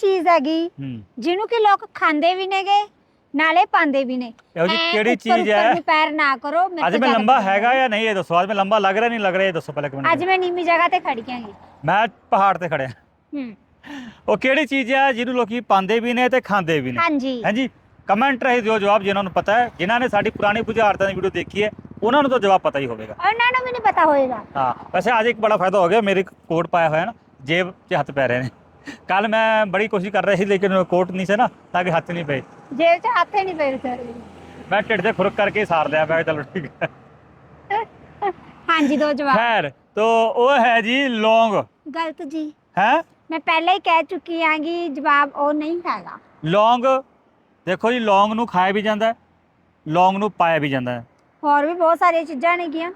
ਚੀਜ਼ ਹੈਗੀ ਹੂੰ। ਜਿਹਨੂੰ ਕਿ ਲੋਕ ਖਾਂਦੇ ਵੀ ਨੇਗੇ ਨਾਲੇ ਪਾਉਂਦੇ ਵੀ ਨੇ। ਇਹੋ ਜਿਹੀ ਐਂ ਕਿਹੜੀ ਉੱਪਰ ਚੀਜ਼ ਉੱਪਰ ਹੈ? ਨੂੰ ਪੈਰ ਨਾ ਕਰੋ ਮੇਰੇ ਅੱਜ ਤੋਂ ਮੈਂ ਜ਼ਿਆਦਾ ਲੰਬਾ ਪਤਾ ਹੈਗਾ ਜਾਂ ਨਹੀਂ ਇਹ ਦੱਸੋ? ਅੱਜ ਮੈਂ ਲੰਬਾ ਲੱਗ ਰਿਹਾ ਨਹੀਂ ਲੱਗ ਰਿਹਾ? ਇਹ ਦੱਸੋ ਪਹਿਲਾਂ ਇੱਕ ਅੱਜ ਮਿੰਟ ਮੈਂ ਨੀਵੀਂ ਜਗ੍ਹਾ ਤੇ ਖੜੀ ਆਂਗੀ ਮੈਂ ਪਹਾੜ ਤੇ ਖੜਿਆ। ਹੂੰ। ਉਹ ਕਿਹੜੀ ਚੀਜ਼ ਹੈ ਜਿਹਨੂੰ ਲੋਕੀ ਪਾਉਂਦੇ ਵੀ ਨੇ ਤੇ ਖਾਂਦੇ ਵੀ ਨੇ? ਹਾਂਜੀ। ਹਾਂਜੀ। ਕਮੈਂਟ ਰਾਹੀਂ ਦਿਓ ਜਵਾਬ ਜਿਨ੍ਹਾਂ ਨੂੰ ਪਤਾ ਹੈ। ਜਿਨ੍ਹਾਂ ਨੇ ਸਾਡੀ ਪੁਰਾਣੀ ਬੁਝਾਰਤਾਂ ਦੀ ਵੀਡੀਓ ਦੇਖੀ ਹੈ ਉਹਨਾਂ ਨੂੰ ਤਾਂ ਜਵਾਬ ਪਤਾ ਹੀ ਹੋਵੇਗਾ। ਉਹਨਾਂ ਨੂੰ ਵੀ ਨਹੀਂ ਪਤਾ ਹੋਏਗਾ। ਹਾਂ। ਵੈਸੇ ਅੱਜ ਇੱਕ ਬੜਾ ਫਾਇਦਾ ਹੋ ਗਿਆ ਮੇਰੇ ਕੋਟ ਪਾਇਆ ਹੋਇਆ ਹੈ ਨਾ ਜੇਬ 'ਚ ਹੱਥ ਪੈ ਰਹੇ ਨੇ। ਕੱਲ ਮੈਂ ਬੜੀ ਕੋਸ਼ਿਸ਼ ਕਰ ਰਿਹਾ ਸੀ ਲੇਕਿਨ ਕੋਟ ਨਹੀਂ ਸੀ ਨਾ ਤਾਂ ਕਿ ਹੱਥ ਨਹੀਂ ਪਏ। ਜੇਬ 'ਚ ਹੱਥ ਹੀ ਨਹੀਂ ਪਏ ਵਿਚਾਰੇ। ਮੈਂ ਢਿੱਡ ਤੇ ਖੁਰਕ ਕਰਕੇ ਸਾਰ ਲਿਆ ਮੈਂ ਕਿਹਾ ਚਲੋ ਠੀਕ ਹੈ। ਹਾਂਜੀ ਦੋ ਜਵਾਬ। ਖੈਰ ਤੋ ਉਹ ਹੈ ਜੀ ਲੌਂਗ। ਗਲਤ ਜੀ। ਹੈ? ਮੈਂ ਪਹਿਲਾਂ ਹੀ ਕਹਿ ਚੁੱਕੀ ਆਂਗੀ ਜਵਾਬ ਉਹ ਨਹੀਂ ਹੈਗਾ। ਲੌਂਗ ਦੇਖੋ ਜੀ ਲੌਂਗ ਨੂੰ ਖਾਇਆ ਵੀ ਜਾਂਦਾ ਹੈ ਲੌਂਗ ਨੂੰ ਪਾਇਆ ਵੀ ਜਾਂਦਾ ਹੈ। ਹੋਰ ਵੀ ਬਹੁਤ ਸਾਰੀਆਂ ਚੀਜ਼ਾਂ ਨੇਗੀਆਂ।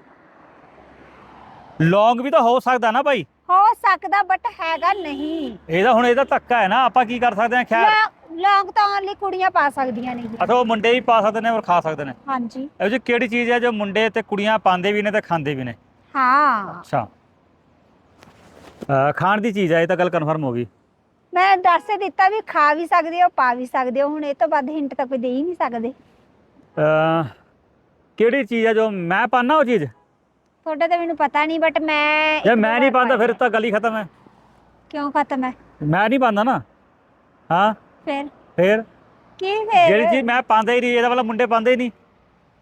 ਲੌਂਗ ਵੀ ਤਾਂ ਹੋ ਸਕਦਾ ਨਾ ਭਾਈ। ਸਕਦਾ ਬਟ ਹੈਗਾ ਨਹੀਂ। ਇਹਦਾ ਹੁਣ ਇਹਦਾ ਧੱਕਾ ਹੈ ਨਾ ਆਪਾਂ ਕੀ ਕਰ ਸਕਦੇ ਹਾਂ? ਖੈਰ। ਲੌਂਗ- ਲੌਂਗ ਤਾਂ only ਕੁੜੀਆਂ ਪਾ ਸਕਦੀਆਂ ਨੇ ਉਹ ਮੁੰਡੇ ਵੀ ਪਾ ਸਕਦੇ ਨੇ ਔਰ ਖਾ ਸਕਦੇ ਨੇ। ਹਾਂਜੀ। ਇਹੋ ਜਿਹੀ ਕਿਹੜੀ ਚੀਜ਼ ਹੈ ਜੋ ਮੁੰਡੇ ਤੇ ਕੁੜੀਆਂ ਪਾਉਂਦੇ ਵੀ ਨੇ ਤੇ ਖਾਂਦੇ ਵੀ ਨੇ? ਹਾਂ। ਅੱਛਾ। ਅਹ ਖਾਣ ਦੀ ਚੀਜ਼ ਹੈ ਇਹ ਤਾਂ ਗੱਲ ਕਨਫਰਮ ਹੋ ਗਈ। ਮੈਂ ਦੱਸ ਹੀ ਦਿੱਤਾ ਵੀ ਖਾ ਵੀ ਸਕਦੇ ਹੋ ਪਾ ਵੀ ਸਕਦੇ ਹੋ ਹੁਣ ਇਹ ਤੋਂ ਵੱਧ ਹਿੰਟ ਤਾਂ ਕੋਈ ਦੇ ਹੀ ਨਹੀਂ ਸਕਦੇ। ਅਹ ਕਿਹੜੀ ਚੀਜ਼ ਹੈ ਜੋ ਮੈਂ ਪਾਣਾ ਉਹ ਚੀਜ਼? ਤੁਹਾਡੇ ਤਾਂ ਮੈਨੂੰ ਪਤਾ ਨਹੀਂ ਬਟ ਮੈਂ ਜੇ ਇੱਕ ਮੈਂ ਨਹੀਂ ਵਾਰ ਪਾਉਂਦਾ ਫਿਰ ਤਾਂ ਗੱਲ ਹੀ ਖਤਮ ਹੈ। ਕਿਉਂ ਖਤਮ ਹੈ? ਮੈਂ ਨਹੀਂ ਪਾਉਂਦਾ ਨਾ। ਹਾਂ। ਫਿਰ? ਫਿਰ? ਕੀ ਫਿਰ? ਜਿਹੜੀ ਚੀਜ਼ ਮੈਂ ਪਾਉਂਦਾ ਹੀ ਨਹੀਂ ਇਹਦਾ ਵਾਲਾ ਮੁੰਡੇ ਪਾਉਂਦੇ ਹੀ ਨਹੀਂ।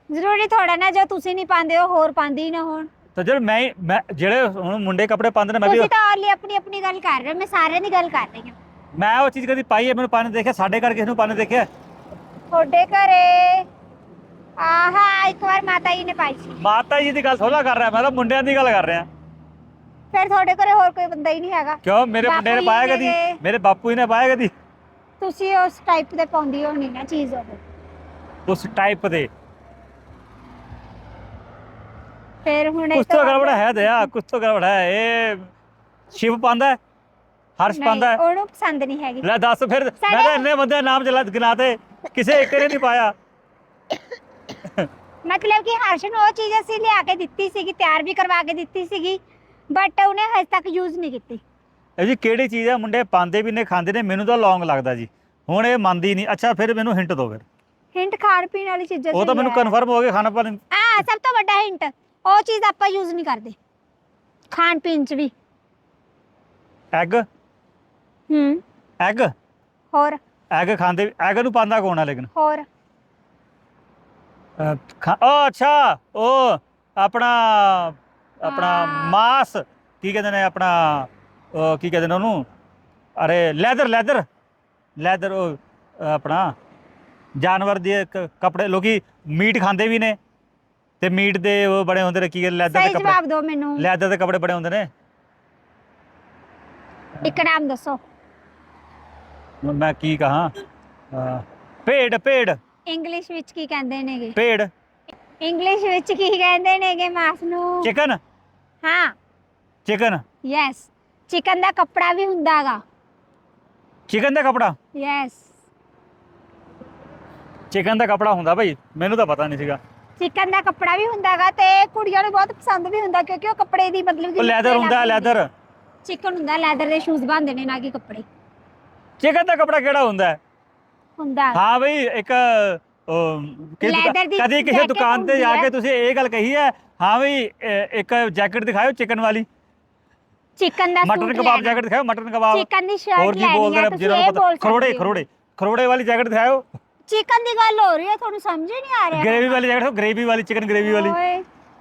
ਜ਼ਰੂਰੀ ਥੋੜਾ ਨਾ ਜੋ ਤੁਸੀਂ ਨਹੀਂ ਪਾਉਂਦੇ ਹੋ ਹੋਰ ਪਾਉਂਦੇ ਨਾ ਹੋਣ। ਤਾਂ ਜਿਹੜੇ ਮੈਂ ਮੈਂ ਜਿਹੜੇ ਹੁਣ ਮੁੰਡੇ ਕੱਪੜੇ ਪਾਉਂਦੇ ਨੇ ਮੈਂ ਵੀ ਤੁਸੀਂ ਤਾਂ ਆਲੀ ਆਪਣੀ ਆਪਣੀ ਗੱਲ ਕਰ ਰਹੇ ਹੋ ਮੈਂ ਸਾਰਿਆਂ ਦੀ ਗੱਲ ਕਰ ਰਹੀ ਹਾਂ। ਮੈਂ ਉਹ ਚੀਜ਼ ਕਦੀ ਪਾਈ ਹੈ ਮੈਨੂੰ ਪਾਣੇ ਦੇਖਿਆ ਸਾਡੇ ਘਰ ਕਿਸ ਨੂੰ ਪਾਣੇ ਦੇਖਿਆ? ਤੁਹਾਡੇ ਘਰੇ ਆਹਾ ਇੱਕ ਵਾਰ ਮਾਤਾ ਜੀ ਨੇ ਪਾਈ ਸੀ। ਮਾਤਾ ਜੀ ਦੀ ਗੱਲ ਥੋੜਾ ਕਰ ਰਿਹਾ ਮੈਂ ਤਾਂ ਮੁੰਡਿਆਂ ਦੀ ਗੱਲ ਕਰ ਰਿਹਾ। ਫਿਰ ਤੁਹਾਡੇ ਘਰੇ ਹੋਰ ਕੋਈ ਬੰਦਾ ਹੀ ਨਹੀਂ ਹੈਗਾ। ਕਿਉਂ? ਮੇਰੇ ਮੁੰਡੇ ਨੇ ਬਾਪੂ ਪਾਇਆ ਜੀ ਕਦੀ? ਦੇ- ਮੇਰੇ ਬਾਪੂ ਜੀ ਨੇ ਪਾਇਆ ਕਦੀ? ਤੁਸੀਂ ਉਸ ਟਾਈਪ ਦੇ ਪਾਉਂਦੀ ਹੋਣੀ ਨਾ ਚੀਜ਼ ਉਹ ਉਸ ਟਾਈਪ ਦੇ। ਫਿਰ ਹੁਣ ਇਹ ਕੁਛ ਤਾਂ ਗੜਬੜ ਹੈ ਦਇਆ ਕੁਛ ਤਾਂ ਗੜਬੜ ਹੈ। ਇਹ ਸ਼ਿਵ ਪਾਉਂਦਾ ਹੈ? ਹਰਸ਼ ਨਹੀਂ, ਪਾਉਂਦਾ ਹੈ? ਉਹਨੂੰ ਪਸੰਦ ਨਹੀਂ ਹੈਗੀ। ਲੈ ਦੱਸ ਫਿਰ ਮੈਂ ਤਾਂ ਸਾਡੇ- ਇੰਨੇ ਬੰਦੇ ਨਾਮ ਚਲਾ ਗਿਨਾਤੇ ਕਿਸੇ ਇੱਕ ਨੇ ਨਹੀਂ ਪਾਇਆ। ਮਤਲਬ ਕਿ ਹਰਸ਼ ਨੂੰ ਉਹ ਚੀਜ਼ ਅਸੀਂ ਲਿਆ ਕੇ ਦਿੱਤੀ ਸੀਗੀ ਤਿਆਰ ਵੀ ਕਰਵਾ ਕੇ ਦਿੱਤੀ ਸੀਗੀ ਬਟ ਉਹਨੇ ਹਜੇ ਤੱਕ ਯੂਜ਼ ਨਹੀਂ ਕੀਤੀ। ਇਹ ਜੀ ਕਿਹੜੀ ਚੀਜ਼ ਹੈ ਮੁੰਡੇ ਪਾਉਂਦੇ ਵੀ ਨੇ ਖਾਂਦੇ ਨੇ ਮੈਨੂੰ ਤਾਂ ਲੌਂਗ ਲੱਗਦਾ ਜੀ। ਹੁਣ ਇਹ ਮੰਨਦੀ ਨਹੀਂ। ਅੱਛਾ ਫਿਰ ਮੈਨੂੰ ਹਿੰਟ ਦਿਓ ਫਿਰ। ਹਿੰਟ ਖਾਣ ਪੀਣ ਵਾਲੀ ਚੀਜ਼ਾਂ ਉਹ ਤਾਂ ਮੈਨੂੰ ਕਨਫਰਮ ਹੋ ਗਿਆ ਖਾਣਾ ਪਾਣ ਆ ਸਭ ਤੋਂ ਵੱਡਾ ਹਿੰਟ ਉਹ ਚੀਜ਼ ਆਪਾਂ ਯੂਜ਼ ਨਹੀਂ ਕਰਦੇ। ਖਾਣ ਪੀਣ ਚ ਵੀ। ਐਗ ਹੂੰ। ਐਗ ਹੋਰ। ਐਗ ਖਾਂਦੇ ਐਗ ਨੂੰ ਪਾਉਂਦਾ ਕੌਣ ਆ ਲੇਕਿਨ? ਹੋਰ। ਖਾ- ਉਹ ਅੱਛਾ ਉਹ ਆਪਣਾ ਆਪਣਾ। ਮਾਸ ਕੀ ਕਹਿੰਦੇ ਨੇ ਆਪਣਾ ਉਹ ਕੀ ਕਹਿੰਦੇ ਨੇ ਉਹਨੂੰ? ਅਰੇ ਲੈਦਰ ਲੈਦਰ ਲੈਦਰ ਉਹ ਆਪਣਾ ਜਾਨਵਰ ਦੇ ਕ- ਕੱਪੜੇ ਲੋਕੀ ਮੀਟ ਖਾਂਦੇ ਵੀ ਨੇ ਤੇ ਮੀਟ ਦੇ ਉਹ ਬੜੇ ਹੁੰਦੇ ਨੇ ਕੀ ਲੈਦਰ ਦੇ ਸਹੀ ਕੱਪੜੇ। ਜਵਾਬ ਦਿਓ ਮੈਨੂੰ। ਲੈਦਰ ਦੇ ਕੱਪੜੇ ਬੜੇ ਹੁੰਦੇ ਨੇ। ਇੱਕ ਨਾਮ ਦੱਸੋ। ਹੁਣ ਮੈਂ ਕੀ ਕਹਾਂ? ਅਹ, ਭੇਡ ਭੇਡ। ਇੰਗਲਿਸ਼ ਵਿੱਚ ਕੀ ਕਹਿੰਦੇ ਨੇਗੇ? ਭੇਡ। ਇੰਗਲਿਸ਼ ਵਿੱਚ ਕੀ ਕਹਿੰਦੇ ਨੇਗੇ ਮਾਸ ਨੂੰ? ਚਿਕਨ ਹਾਂ। ਚਿਕਨ ਯੈਸ ਚਿਕਨ ਦਾ ਕੱਪੜਾ ਵੀ ਹੁੰਦਾਗਾ ਚਿਕਨ ਦਾ ਕੱਪੜਾ? ਯੈਸ ਚਿਕਨ ਦਾ ਕੱਪੜਾ ਹੁੰਦਾ ਭਾਈ ਮੈਨੂੰ ਤਾਂ ਪਤਾ ਨਹੀਂ ਸੀਗਾ। ਚਿਕਨ ਦਾ ਕੱਪੜਾ ਵੀ ਹੁੰਦਾਗਾ ਤੇ ਕੁੜੀਆਂ ਨੂੰ ਬਹੁਤ ਪਸੰਦ ਵੀ ਹੁੰਦਾ ਕਿਉਂਕਿ ਉਹ ਕੱਪੜੇ ਦੀ ਮਤਲਬ ਉਹ ਲੈਦਰ ਹੁੰਦਾ ਲੈਦਰ ਚਿਕਨ ਹੁੰਦਾ ਲੈਦਰ ਦੇ ਸ਼ੂਜ਼ ਬਣਦੇ ਨੇ ਨਾ ਕਿ ਕੱਪੜੇ। ਚਿਕਨ ਦਾ ਕੱਪੜਾ ਕਿਹੜਾ ਹੁੰਦਾ? ਹੈ? ਹੁੰਦਾ। ਹਾਂ ਬਈ ਇੱਕ Leather ਦੀ ਕਦੀ ਕਿਸੇ jacket ਦੁਕਾਨ ਤੇ ਹੁੰਦੀ ਜਾ ਹੈ। ਕੇ ਤੁਸੀਂ ਇਹ ਗੱਲ ਕਹੀ ਹੈ ਹਾਂ ਬਈ ਇਹ ਇੱਕ ਜੈਕਟ ਦਿਖਾਓ ਚਿਕਨ ਵਾਲੀ। ਚਿਕਨ ਦਾ ਮਟਨ ਕਬਾਬ ਜੈਕਟ ਦਿਖਾਓ ਮਟਨ ਕਬਾਬ ਚਿਕਨ ਦੀ ਹੋਰ ਸ਼ਰਟ ਕੀ ਲੈਣੀ ਬੋਲਦੇ ਹੈ ਨੇ ਤੁਸੀਂ ਜਿਹਨਾਂ ਇਹ ਨੂੰ ਬੋਲ ਪਤਾ ਖਰੋੜੇ ਸਕਦੇ ਹੋ। ਖਰੋੜੇ। ਖਰੋੜੇ ਵਾਲੀ ਜੈਕਟ ਦਿਖਾਓ ਚਿਕਨ ਦੀ ਗੱਲ ਹੋ ਰਹੀ ਹੈ ਤੁਹਾਨੂੰ ਸਮਝ ਹੀ ਨਹੀਂ ਆ ਰਿਹਾ। ਗ੍ਰੇਵੀ ਵਾਲੀ ਜੈਕਟ ਗ੍ਰੇਵੀ ਵਾਲੀ ਚਿਕਨ ਗ੍ਰੇਵੀ ਵਾਲੀ।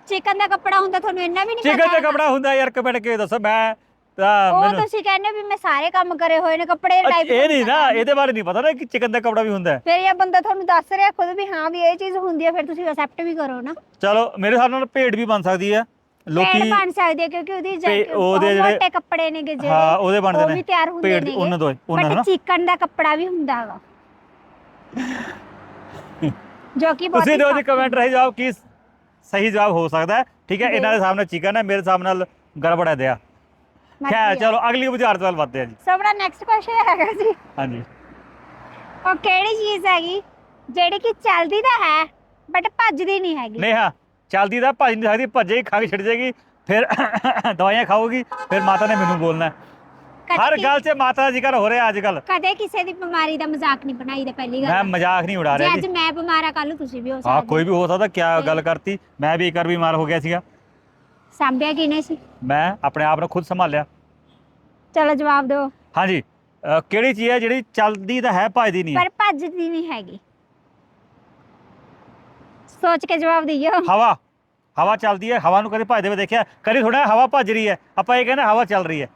ਚਿਕਨ ਦਾ ਕੱਪੜਾ ਹੁੰਦਾ ਤੁਹਾਨੂੰ ਇੰਨਾ ਵੀ ਨਹੀਂ ਚਿਕਨ ਦਾ ਹੈਗਾ। ਕੱਪੜਾ ਹੁੰਦਾ ਯਾਰ ਕਮੈਂਟ ਕੇ ਦੱਸੋ ਮੈਂ ਤਾਂ ਉਹ ਮੈਨੂੰ ਤੁਸੀਂ ਕਹਿੰਦੇ ਹੋ ਵੀ ਮੈਂ ਸਾਰੇ ਕੰਮ ਕਰੇ ਹੋਏ ਨੇ ਕੱਪੜੇ ਅੱਛਾ, ਟਾਈਪ ਇਹ ਨਹੀਂ ਨਾ ਇਹਦੇ ਬਾਰੇ ਨਹੀਂ ਪਤਾ ਨਾ ਕਿ ਚਿਕਨ ਦਾ ਕੱਪੜਾ ਵੀ ਹੁੰਦਾ ਹੈ। ਫਿਰ ਇਹ ਬੰਦਾ ਤੁਹਾਨੂੰ ਦੱਸ ਰਿਹਾ ਖੁਦ ਵੀ ਹਾਂ ਵੀ ਇਹ ਚੀਜ਼ ਹੁੰਦੀ ਹੈ ਫਿਰ ਤੁਸੀਂ ਅਸੈਪਟ ਵੀ ਕਰੋ ਨਾ। ਚਲੋ ਮੇਰੇ ਹਿਸਾਬ ਨਾਲ ਭੇਡ ਵੀ ਬਣ ਸਕਦੀ ਹੈ। ਲੋਕੀ ਬਣ ਸਕਦੇ ਆ ਕਿਉਂਕਿ ਉਹਦੀ ਜੈਕਟ ਉਹਦੇ ਉਹਦੇ ਜਿਹੜੇ- ਮੋਟੇ ਕੱਪੜੇ ਨੇਗੇ ਜਿਹੜੇ ਹਾਂ ਉਹਦੇ ਬਣਦੇ ਉਹ ਨੇ ਵੀ ਤਿਆਰ ਹੁੰਦੇ ਭੇਡ ਉਹਨਾਂ ਤੋਂ ਉਹਨਾਂ ਬਟ ਚਿਕਨ ਦਾ ਕੱਪੜਾ ਵੀ ਹੁੰਦਾ ਹੈਗਾ ਜੋ ਕਿ ਬਹੁਤ ਤੁਸੀਂ ਦਿਓ ਜੀ ਕਮੈਂਟ ਰਹੀ ਜਵਾਬ ਕੀ ਸਹੀ ਜਵਾਬ ਹੋ ਸਕਦਾ ਹੈ। ਠੀਕ ਹੈ। ਇਹਨਾਂ ਦੇ ਸਾਹਮਣੇ ਚਿਕਨ ਹੈ ਮੇਰੇ ਸਾਹਮਣੇ ਗੜਬੜ ਹੈ ਦਿਆ। ਖੈਰ। ਚਲੋ ਅਗਲੀ ਬੁਝਾਰਤ ਵੱਲ ਵੱਧਦੇ ਹਾਂ ਜੀ। ਸੋ ਆਪਣਾ ਨੈਕਸਟ ਕੁਐਸਚਨ ਹੈਗਾ ਜੀ। ਹਾਂਜੀ। ਉਹ ਕਿਹੜੀ ਚੀਜ਼ ਹੈਗੀ ਜਿਹੜੀ ਕਿ ਚੱਲਦੀ ਤਾਂ ਹੈ ਬਟ ਭੱਜਦੀ ਨਹੀਂ ਹੈਗੀ? ਨੇਹਾ ਚਲਦੀ ਤਾਂ ਭੱਜ ਨਹੀਂ ਸਕਦੀ ਭੱਜੇ ਹੀ ਖਾ ਕੇ ਛੱਡ ਜਾਏਗੀ ਫਿਰ ਦਵਾਈਆਂ ਖਾਓਗੀ ਫਿਰ ਮਾਤਾ ਨੇ ਮੈਨੂੰ ਬੋਲਣਾ ਹੈ। ਹਰ ਗੱਲ 'ਚ ਮਾਤਾ ਦਾ ਜ਼ਿਕਰ ਹੋ ਰਿਹਾ ਅੱਜ ਕੱਲ ਕਦੇ ਕਿਸੇ ਦੀ ਬਿਮਾਰੀ ਦਾ ਮਜ਼ਾਕ ਨਹੀਂ ਬਣਾਈਦਾ ਪਹਿਲੀ ਮੈਂ ਗੱਲ ਮਜ਼ਾਕ ਨਹੀਂ ਉਡਾ ਜੇ ਰਿਹਾ ਅੱਜ ਜੀ ਮੈਂ ਬਿਮਾਰ ਆ ਕੱਲ ਨੂੰ ਤੁਸੀਂ ਵੀ ਹੋ ਹਾਂ ਸਕਦੇ ਕੋਈ ਵੀ ਹੋ। ਸਕਦਾ ਕਿਆ ਗੱਲ ਕਰਤੀ। ਮੈਂ ਵੀ ਇੱਕ ਵਾਰ ਬਿਮਾਰ ਹੋ ਗਿਆ ਸੀਗਾ। ਸਾਂਭਿਆ ਕਿਨੇ ਸੀ? ਮੈਂ ਆਪਣੇ ਆਪ ਨੂੰ ਖੁਦ ਸੰਭਾਲਿਆ। ਚਲੋ ਜਵਾਬ ਦਿਓ। ਹਾਂਜੀ ਕਿਹੜੀ ਚੀਜ਼ ਹੈ ਜਿਹੜੀ ਚੱਲਦੀ ਤਾਂ ਹੈ ਭੱਜਦੀ ਨਹੀਂ ਹੈ? ਪਰ ਭੱਜਦੀ ਨਹੀਂ ਹੈਗੀ। ਸੋਚ ਕੇ ਜਵਾਬ ਦਿਓ। ਹਵਾ ਹਵਾ ਚੱਲਦੀ ਹੈ ਹਵਾ ਨੂੰ ਕਦੇ ਭੱਜਦੇ ਹੋਏ ਦੇਖਿਆ? ਕਦੀ ਥੋੜਾ ਹਵਾ ਭੱਜ ਰਹੀ ਹੈ। ਆਪਾਂ ਇਹ ਕਹਿੰਦੇ ਹਵਾ ਚੱਲ ਰਹੀ ਹੈ।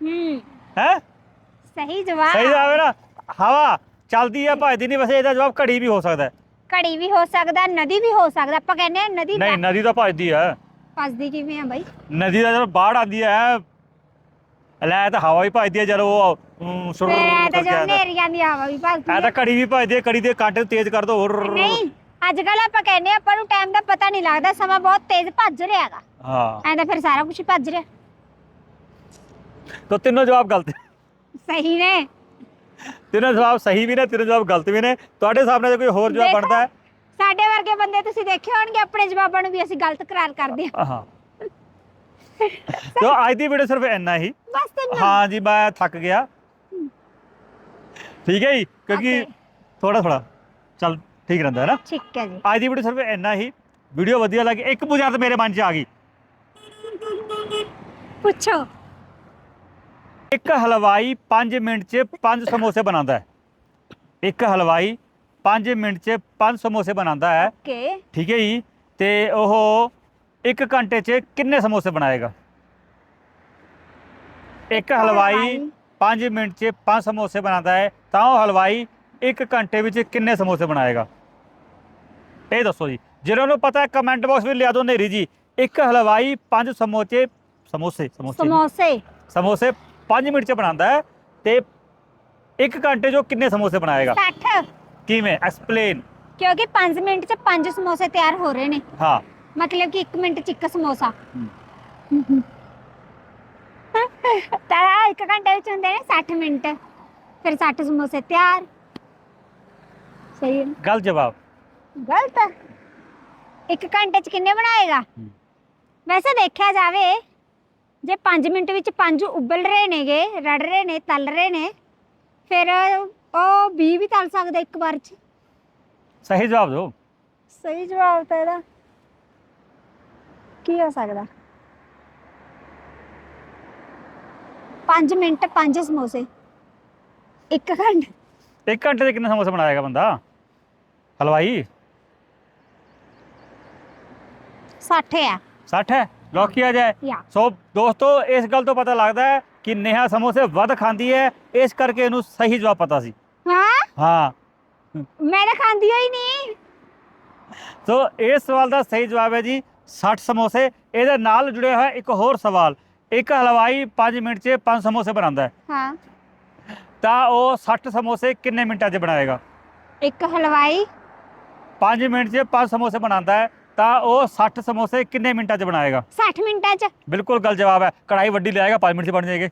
ਹੂੰ। ਹੈ? ਸਹੀ ਜਵਾਬ। ਸਹੀ ਜਵਾਬ ਹੈ ਨਾ? ਹਵਾ ਚੱਲਦੀ ਹੈ ਭੱਜਦੀ ਨਹੀਂ ਵੈਸੇ ਇਹਦਾ ਜਵਾਬ ਘੜੀ ਵੀ ਹੋ ਸਕਦਾ ਹੈ। ਘੜੀ ਵੀ ਹੋ ਸਕਦਾ ਨਦੀ ਵੀ ਹੋ ਸਕਦਾ। ਆਪਾਂ ਕਹਿੰਦੇ ਆ ਨਦੀ ਨਹੀਂ ਨਦੀ ਤਾਂ ਭੱਜਦੀ ਹੈ। ਭੱਜਦੀ ਕਿਵੇਂ ਆ ਬਾਈ? ਨਦੀ ਦਾ ਜਦੋਂ ਬਾੜ ਆਉਂਦੀ ਹੈ ਲੈ ਤਾਂ ਹਵਾ ਵੀ ਭੱਜਦੀ ਹੈ ਜਦੋਂ ਉਹ ਸੁਰ ਐ ਤਾਂ ਕਰਕੇ ਜੋ। ਨੇਰੀਆਂ ਦੀ ਹਵਾ ਵੀ ਭੱਜਦੀ ਹੈ ਤਾਂ ਘੜੀ ਵੀ ਭੱਜਦੀ ਹੈ ਘੜੀ ਦੇ ਕਾਂਟੇ ਤੇਜ਼ ਕਰ ਦੋ ਹੋਰ ਨਹੀਂ ਅੱਜ ਕੱਲ ਆਪਾਂ ਕਹਿੰਦੇ ਆ, ਆਪਾਂ ਨੂੰ ਟਾਈਮ ਦਾ ਪਤਾ ਨਹੀਂ ਲੱਗਦਾ ਸਮਾਂ ਬਹੁਤ ਤੇਜ਼ ਭੱਜ ਰਿਹਾ ਹੈਗਾ। ਹਾਂ। ਐਂ ਤਾਂ ਫਿਰ ਸਾਰਾ ਕੁਝ ਭੱਜ ਰਿਹਾ। ਤਾਂ ਤਿੰਨੋਂ ਜਵਾਬ ਗਲਤ ਹੈ। ਸਹੀ ਨੇ। ਤਿੰਨੋਂ ਜਵਾਬ ਸਹੀ ਵੀ ਨੇ ਤਿੰਨੋਂ ਜਵਾਬ ਗਲਤ ਵੀ ਨੇ। ਤੁਹਾਡੇ ਸਾਹਮਣੇ ਤਾਂ ਕੋਈ ਹੋਰ ਜਵਾਬ ਦੇਖੋ। ਬਣਦਾ ਹੈ। ਸਾਡੇ ਵਰਗੇ ਬੰਦੇ ਤੁਸੀਂ ਦੇਖੇ ਹੋਣਗੇ ਆਪਣੇ ਜਵਾਬਾਂ ਨੂੰ ਵੀ ਅਸੀਂ ਗਲਤ ਕਰਾਰ ਕਰਦੇ ਆ ਹਾਂ। ਤੋ ਅੱਜ ਦੀ ਵੀਡੀਓ ਸਿਰਫ ਇੰਨਾ ਹੀ? ਬਸ ਤੈਨੂੰ ਹਾਂ ਜੀ ਮੈਂ ਥੱਕ ਗਿਆ। ਠੀਕ ਹੈ ਜੀ ਕਿਉਂਕਿ Okay. ਥੋੜਾ ਥੋੜਾ ਚੱਲ ਠੀਕ ਰਹਿੰਦਾ ਹੈ ਨਾ? ਠੀਕ ਹੈ ਜੀ। ਅੱਜ ਦੀ ਵੀਡੀਓ ਸਿਰਫ ਇੰਨਾ ਹੀ। ਵੀਡੀਓ ਵਧੀਆ ਲੱਗੀ। ਇੱਕ ਬੁਝਾਰਤ ਮੇਰੇ ਮਨ 'ਚ ਆ ਗਈ। ਪੁੱਛੋ। ਇੱਕ ਹਲਵਾਈ 5 ਮਿੰਟ 'ਚ 5 ਸਮੋਸੇ ਬਣਾਉਂਦਾ ਹੈ। ਇੱਕ ਹਲਵਾਈ 5 ਮਿੰਟ 'ਚ 5 ਸਮੋਸੇ ਬਣਾਉਂਦਾ ਹੈ। ਓਕੇ। ਠੀਕ ਹੈ ਜੀ? ਤੇ ਉਹ 1 ਘੰਟੇ 'ਚ ਕਿੰਨੇ ਸਮੋਸੇ ਬਣਾਏਗਾ? ਇੱਕ ਹਲਵਾਈ 5 ਮਿੰਟ 'ਚ 5 ਸਮੋਸੇ ਬਣਾਉਂਦਾ ਹੈ। ਤਾਂ ਉਹ ਹਲਵਾਈ 1 ਘੰਟੇ ਵਿੱਚ ਕਿੰਨੇ ਸਮੋਸੇ ਬਣਾਏਗਾ? ਇਹ ਦੱਸੋ ਜੀ। ਜਿਹਨਾਂ ਨੂੰ ਪਤਾ ਹੈ ਕਮੈਂਟ ਬਾਕਸ ਵਿੱਚ ਲਿਆ ਦਿਓ ਨੇਰੀ ਜੀ। ਇੱਕ ਹਲਵਾਈ 5 ਸਮੋਸੇ ਸਮੋਸੇ ਸਮੋਸੇ ਸਮੋਸੇ। ਸਮੋਸੇ 5 ਮਿੰਟ 'ਚ ਬਣਾਉਂਦਾ ਹੈ ਤੇ 1 ਘੰਟੇ 'ਚ ਕਿੰਨੇ ਸਮੋਸੇ ਬਣਾਏਗਾ? 60 ਕਿਵੇਂ? ਐਕਸਪਲੇਨ ਕਿਉਂਕਿ 5 ਮਿੰਟ ਚ 5 ਸਮੋਸੇ ਤਿਆਰ ਹੋ ਰਹੇ ਨੇ। ਹਾਂ। ਮਤਲਬ ਕਿ 1 ਮਿੰਟ ਚ ਇੱਕ ਸਮੋਸਾ। ਤਾਂ ਇੱਕ ਘੰਟੇ ਵਿੱਚ ਹੁੰਦੇ ਨੇ 60 ਮਿੰਟ। ਫਿਰ 60 ਸਮੋਸੇ ਤਿਆਰ। ਸਹੀ ਹੈ। ਨਾ? ਗਲਤ ਜਵਾਬ। ਗਲਤ ਹੈ। ਇੱਕ ਘੰਟੇ ਚ ਕਿੰਨੇ ਬਣਾਏਗਾ। ਵੈਸੇ ਦੇਖਿਆ ਜਾਵੇ ਜੇ 5 ਮਿੰਟ ਵਿੱਚ ਪੰਜ ਉਬਲ ਰਹੇ ਨੇਗੇ ਰੜ ਰਹੇ ਨੇ ਤਲ ਰਹੇ ਨੇ ਫਿਰ ਉਹ 20 ਵੀ ਤਲ ਸਕਦਾ ਇੱਕ ਵਾਰ ਚ। ਸਹੀ ਜਵਾਬ ਦਿਓ। ਸਹੀ ਜਵਾਬ ਤਾਂ ਇਹਦਾ। ਕੀ ਹੋ ਸਕਦਾ? 5 ਮਿੰਟ 5 ਸਮੋਸੇ। ਇੱਕ ਘੰਟੇ। ਇੱਕ ਘੰਟੇ 'ਚ ਕਿੰਨੇ ਸਮੋਸੇ ਬਣਾਏਗਾ ਬੰਦਾ? ਹਲਵਾਈ? 60 ਆ 60 ਹੈ? ਲੌਕ ਕੀਤਾ ਜਾਏ। ਸੋ ਦੋਸਤੋ ਇਸ ਗੱਲ ਤੋਂ ਪਤਾ ਲੱਗਦਾ ਹੈ ਕਿ ਨੇਹਾ ਸਮੋਸੇ ਵੱਧ ਖਾਂਦੀ ਹੈ। ਇਸ ਕਰਕੇ ਇਹਨੂੰ ਸਹੀ ਜਵਾਬ ਪਤਾ ਸੀ। ਹਾਂ। ਮੈਂ ਤਾਂ ਖਾਂਦੀ ਹੋਈ ਨਹੀਂ ਸੋ ਇਸ ਸਵਾਲ ਦਾ ਸਹੀ ਜਵਾਬ ਹੈ ਜੀ 60 ਸਮੋਸੇ। ਇਹਦੇ ਨਾਲ ਜੁੜਿਆ ਹੋਇਆ ਇੱਕ ਹੋਰ ਸਵਾਲ। ਇੱਕ ਹਲਵਾਈ 5 ਮਿੰਟ 'ਚ 5 ਸਮੋਸੇ ਬਣਾਉਂਦਾ ਹੈ। ਹਾਂ। ਤਾਂ ਉਹ 60 ਸਮੋਸੇ ਕਿੰਨੇ ਮਿੰਟਾਂ 'ਚ ਬਣਾਏਗਾ? ਇੱਕ ਹਲਵਾਈ। 5 ਮਿੰਟ 'ਚ 5 ਸਮੋਸੇ ਬਣਾਉਂਦਾ ਹੈ। ਤਾਂ ਉਹ 60 ਸਮੋਸੇ ਕਿੰਨੇ ਮਿੰਟਾਂ 'ਚ ਬਣਾਏਗਾ? 60 ਮਿੰਟਾਂ ਚ। ਬਿਲਕੁਲ ਗਲਤ ਜਵਾਬ ਹੈ। ਕੜਾਈ ਵੱਡੀ ਲਿਆਏਗਾ 5 ਮਿੰਟ 'ਚ ਬਣ ਜਾਏਗੇ।